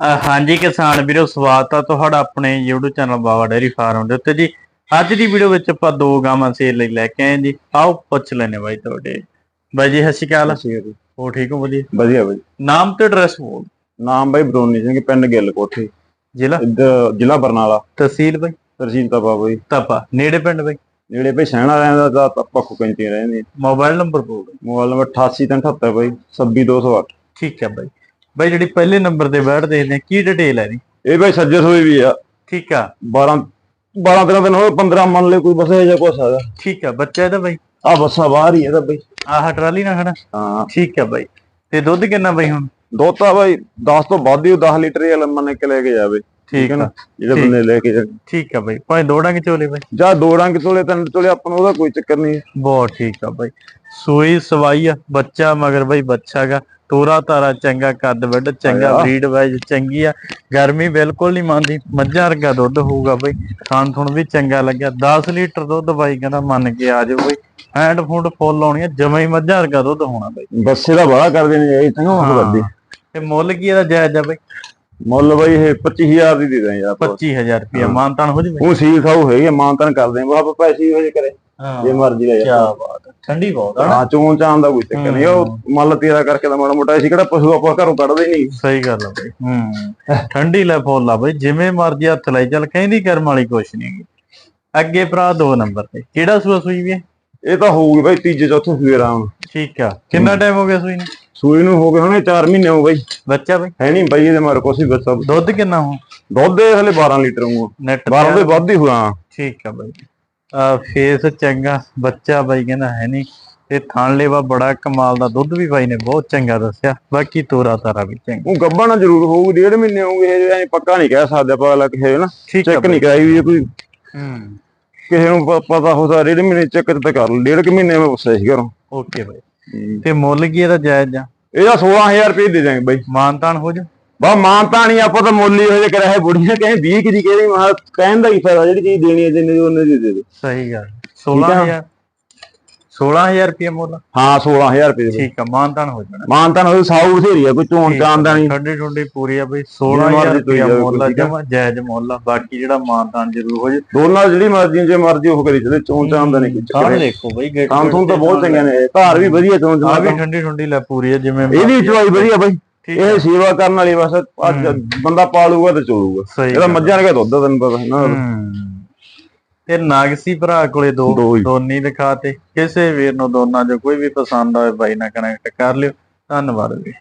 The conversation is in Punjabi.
ਹਾਂਜੀ ਕਿਸਾਨ ਵੀਰੋ ਸਵਾਗਤ ਆ ਤੁਹਾਡਾ ਆਪਣੇ YouTube channel Bawa dairy farm ਦੇ ਉੱਤੇ ਜੀ। ਅੱਜ ਦੀ ਵੀਡੀਓ ਵਿੱਚ ਆਪਾਂ ਦੋ ਗਾਵਾਂ ਸੇਲ ਲਈ ਲੈ ਕੇ ਆਏ ਜੀ। ਆਓ ਪੁੱਛ ਲੈਨੇ ਬਾਈ ਤੁਹਾਡੇ। ਬਾਈ ਜੀ ਸਤਿ ਸ਼੍ਰੀ ਅਕਾਲ। ਜੀ। ਹੋ ਠੀਕ ਹੋ ਵਧੀਆ? ਵਧੀਆ ਬਾਈ। ਨਾਮ ਤੇ ਐਡਰੈਸ ਬੋਲ। ਨਾਮ ਬਾਈ ਬਰੋਨੀ ਸਿੰਘ ਪਿੰਡ ਗਿੱਲ ਕੋਠੀ। ਜ਼ਿਲ੍ਹਾ? ਜ਼ਿਲ੍ਹਾ ਬਰਨਾਲਾ। ਤਹਿਸੀਲ ਬਾਈ? ਤਹਿਸੀਲ ਤਪਾ ਬਾਈ। ਤਪਾ। ਨੇੜੇ ਪਿੰਡ ਬਾਈ? ਨੇੜੇ ਭਾਈ ਸਹਿਣਾ ਰਹਿੰਦਾ ਤਾਂ ਤਪਾ ਖੁਕੰਤੀ ਰਹਿੰਦੀ ਮੋਬਾਈਲ ਨੰਬਰ ਬੋਲ। ਮੋਬਾਈਲ ਨੰਬਰ 8878 ਬਾਈ 26208 ਠੀਕ ਹੈ ਬਾਈ। ਬਾਈ ਜਿਹੜੀ ਪਹਿਲੇ ਨੰਬਰ ਤੇ ਬੈਠ ਦੇਖਦੇ ਕੀ ਡਿਟੇਲ ਹੈ ਦੀ ਇਹ ਬਾਈ ਸੱਜੇ ਸੋਈ ਵੀ ਆ। ਠੀਕ ਆ। 12 12 13 ਦਿਨ ਹੋਏ 15 ਮੰਨ ਲੈ ਕੋਈ ਬਸ ਇਹ ਜਿਹਾ ਕੁਛ ਹੈਗਾ। ਠੀਕ ਆ ਬੱਚਾ ਇਹਦਾ ਬਾਈ? ਆ ਬੱਸਾ ਬਾਹਰ ਹੀ ਇਹਦਾ ਬਾਈ। ਆਹ ਟਰਾਲੀ ਨਾ ਖੜਾ? ਹਾਂ। ਠੀਕ ਆ ਬਾਈ। ਤੇ ਦੁੱਧ ਕਿੰਨਾ ਬਾਈ ਹੁਣ? ਦੋਤਾ ਬਾਈ 10 ਤੋਂ ਵੱਧ ਹੀ 10 ਲੀਟਰ ਹੀ ਲੰਮਾ ਨੇ ਕੇ ਲੈ ਕੇ ਜਾਵੇ। ਠੀਕ ਹੈ ਨਾ? ਜਿਹੜੇ। ਬੰਦੇ ਲੈ ਕੇ ਠੀਕ ਆ ਬਾਈ। ਭਾਵੇਂ ਦੋ ਡੰਗ ਚੋਲੇ ਬਾਈ। ਜਾਂ ਦੋ ਰੰਗ ਤੋਲੇ ਤਿੰਨ ਤੋਲੇ ਆਪਾਂ ਨੂੰ ਉਹਦਾ ਕੋਈ ਚੱਕਰ ਨਹੀਂ। ਬਹੁਤ ਠੀਕ ਆ ਬਾਈ। ਸੂਈ ਸਵਾਈ ਆ ਬੱਚਾ ਮਗਰ ਬਾਈ ਬੱਚਾਗਾ ਤੋਰਾ ਤਾਰਾ ਚੰਗਾ ਕੱਦ ਵੱਡ ਚੰਗਾ। ਬਰੀਡ ਵਾਈਜ਼ ਚੰਗੀ ਆ। ਗਰਮੀ ਬਿਲਕੁਲ ਨਹੀਂ ਮੰਨਦੀ ਮੱਝਾਂ ਵਰਗਾ ਦੁੱਧ ਹੋਊਗਾ ਬਾਈ। ਖਾਣ ਥੁਣ ਵੀ ਚੰਗਾ ਲੱਗਿਆ। 10 ਲੀਟਰ ਦੁੱਧ ਬਾਈ ਕਹਿੰਦਾ ਮੰਨ ਕੇ ਆ ਜਾਓ ਬਾਈ। ਹੈਂਡ ਫੂਡ ਫੁੱਲ ਆਉਣੀ ਆ ਜਮਾ ਹੀ ਮੱਝਾਂ ਵਰਗਾ ਦੁੱਧ ਹੋਣਾ ਬਾਈ। ਬੱਸੇ ਦਾ ਬੜਾ ਕਰਦੇ ਨੇ ਇਹ ਤਾਂ ਉਹ ਵੱਡੀ। ਤੇ ਮੁੱਲ ਕੀ ਇਹਦਾ ਜਾਇਜ਼ ਆ ਬਾਈ? ਮੁੱਲ ਬਾਈ ਇਹ 25000 ਦੀ ਦੇ ਦਾਂ ਯਾਰ 25000 ਰੁਪਇਆ ਹਾਂ। ਮਾਨਤਾਨ ਹੋ ਜਵੇ? ਉਹ ਸੀਲ ਖਾਉ ਹੈਗੇ ਮਾਨਤਨ ਕਰਦੇ ਆ ਪੈਸੇ ਹੀ ਹੋ ਜੇ ਕਰੇ ਜੇ ਮਰਜ਼ੀ ਲੈ ਕੀ ਬਾਤ ਆ ਠੰਡੀ ਬਹੁਤ ਆ ਨਾ। ਹਾਂ ਚੋਂ ਚਾਂ ਦਾ ਕੋਈ ਚੱਕਰ ਨਹੀਂ। ਉਹ ਮੱਲ ਤੇਰਾ ਕਰਕੇ ਤਾਂ ਮਾੜਾ ਮੋਟਾ ਸੀ ਕਿਹੜਾ ਪਸ਼ੂ ਆਪਾਂ ਘਰੋਂ ਕੱਢਦੇ ਨਹੀਂ। ਸਹੀ ਗੱਲ ਆ ਬਈ। ਹੂੰ। ਠੰਡੀ ਲੈ ਫੁੱਲ ਆ ਬਈ। ਜਿਵੇਂ ਮਰਜ਼ੀ ਹੱਥ ਲਾਈ ਚੱਲ ਕਹਿੰਦੀ ਕਰਮ ਵਾਲੀ ਕੁਛ ਨਹੀਂ ਅੱਗੇ ਭਰਾ ਦੋ ਨੰਬਰ ਤੇ। ਕਿਹੜਾ ਸੂਆ ਸੂਈ ਵੀ ਹੈ? ਇਹ ਤਾਂ ਹੋਊਗੀ ਬਾਈ ਤੀਜੇ ਚੌਥੇ ਸੂਏ ਆਰਾਮ। ਠੀਕ ਆ। ਕਿੰਨਾ ਟਾਈਮ ਹੋ ਗਿਆ ਸੂਈ ਨੂੰ? ਸੂਈ ਨੂੰ ਹੋ ਗਏ ਹੁਣੇ 4 ਮਹੀਨੇ ਹੋ ਬਾਈ। ਬੱਚਾ ਬਈ? ਹੈ ਨਹੀਂ ਬਾਈ ਇਹਦੇ ਮਾਰ ਕੋਸੀ ਬੱਚਾ। ਦੁੱਧ ਕਿੰਨਾ ਹੋ ਦੁੱਧ ਦੇ ਹਲੇ 12 ਲੀਟਰ ਹੋਊਗਾ। ਨੈਟ 12 ਦੇ ਵੱਧ ਹੀ ਹੋਇਆ ਠੀਕ ਆ ਬਈ। ਫੇਸ ਚੰਗਾ ਬੱਚਾ ਬਾਈ ਕਹਿੰਦਾ ਹੈ ਨਹੀਂ ਤੇ ਥਣ ਲੇਵਾ ਬੜਾ ਕਮਾਲ ਦਾ ਦੁੱਧ ਵੀ ਬਾਈ ਨੇ ਬਹੁਤ ਚੰਗਾ ਦੱਸਿਆ। ਬਾਕੀ ਤੋਰਾ ਤਾਰਾ ਵੀ ਚੰਗਾ। ਉਹ ਗੱਬਾ ਨਾ ਜ਼ਰੂਰ ਹੋਊ ਡੇਢ ਮਹੀਨੇ ਹੋਊਗੇ ਇਹ ਐਂ ਪੱਕਾ ਨਹੀਂ ਕਹਿ ਸਕਦੇ ਆਪਾਂ ਅਗਲਾ ਕਿਸੇ ਨਾ ਚੈੱਕ ਨਹੀਂ ਕਰਾਈ ਵੀ ਕੋਈ ਹੂੰ। ਕਿਸੇ ਨੂੰ ਪਤਾ ਹੋਦਾ ਡੇਢ ਮਹੀਨੇ ਚੈੱਕ ਤਾਂ ਕਰ ਲਓ ਡੇਢ ਕੁ ਮਹੀਨੇ ਮੈਂ ਪੁੱਛਿਆ ਸੀ ਘਰੋਂ। ਓਕੇ ਬਾਈ। ਤੇ ਮੁੱਲ ਕੀ ਇਹਦਾ ਜਾਇਜ਼ ਆ ਇਹਦਾ 16000 ਰੁਪਏ ਦੇ ਦਾਂਗੇ ਬਾਈ। ਮਾਨਤਾਨ ਹੋ ਜਾ ਬਾ ਮਾਨਤਾ ਨਹੀਂ ਆਪਾਂ ਤਾਂ ਮੁੱਲ ਹੀ ਕਰਿਆ ਹੈ ਬੁੜੀਆਂ ਕਹੇ 20 ਕਿ ਦੀ ਕਹਿੰਦੀ ਮਾਂ ਕਹਿਣ ਦਾ ਹੀ ਫਾਇਦਾ ਜਿਹੜੀ ਚੀਜ਼ ਦੇਣੀ ਹੈ ਜਿੰਨੇ ਦੀ ਉਹਨੇ ਦੀ ਦੇ ਦੇ। ਸਹੀ ਗੱਲ। 16000 16000 ਰੁਪਏ ਮੁੱਲ? ਹਾਂ 16000 ਰੁਪਏ ਠੀਕ ਆ ਮਾਨਤਾਨ ਹੋ ਜਾਣਾ। ਮਾਨਤਾ ਨੂੰ ਸਾਊ ਬਥੇਰੀ ਆ ਕੋਈ ਚੋਣ ਚਾਂਦਾ ਨਹੀਂ। ਠੰਡੀ ਠੰਡੀ ਪੂਰੀ ਆ ਬਈ ਜਿਵੇਂ 16000 ਮਰਜ਼ੀ ਤੁਸੀਂ ਰੁਪਏ ਮੁੱਲ ਆ। ਜਮਾ ਜਾਇਜ਼ ਮੁੱਲ ਆ ਬਾਕੀ ਜਿਹੜਾ ਮਾਨਤਾਨ ਜ਼ਰੂਰ ਹੋ ਜੇ। ਦੋਨਾਂ ਜਿਹੜੀ ਮਰਜ਼ੀ ਜੇ ਮਰਜ਼ੀ ਉਹ ਕਰੀ ਚਲੇ ਚੋਣ ਚਾਂਦਾ ਨਹੀਂ ਚੱਕਰ ਦੇਖੋ ਬਈ ਗੇਟ ਕੰਮ ਤੋਂ ਤਾਂ ਬਹੁਤ ਚੰਗੇ ਨੇ ਘਰ ਵੀ ਵਧੀਆ ਚੋਣ ਆ ਵੀ ਚਾਂਦਾ ਠੰਡੀ ਠੰਡੀ ਲੈ ਪੂਰੀ ਆ ਜਿਵੇਂ ਇਹਦੀ ਚਵਾਈ ਵਧੀਆ ਬਾਈ। ਇਹ ਸੇਵਾ ਕਰਨ ਵਾਲੀ ਬਸ ਅੱਜ ਬੰਦਾ ਪਾਲੂਗਾ ਤੇ ਚੋਲੂਗਾ। ਸਹੀ ਇਹਦਾ। ਮੱਝਾਂ ਨੇ ਦੁੱਧ ਤੈਨੂੰ ਪਤਾ। ਨਾ। ਤੇ ਨਾਗਸੀ ਭਰਾ ਕੋਲੇ ਦੋ ਦੋ। ਦੋਨੀ ਦਿਖਾਤੇ ਕਿਸੇ ਵੀਰ ਨੂੰ ਦੋਨਾਂ ਚੋਂ ਕੋਈ ਵੀ ਪਸੰਦ ਆਵੇ ਬਾਈ ਨਾਲ ਕਨੈਕਟ ਕਰ ਲਿਓ। ਧੰਨਵਾਦ ਜੀ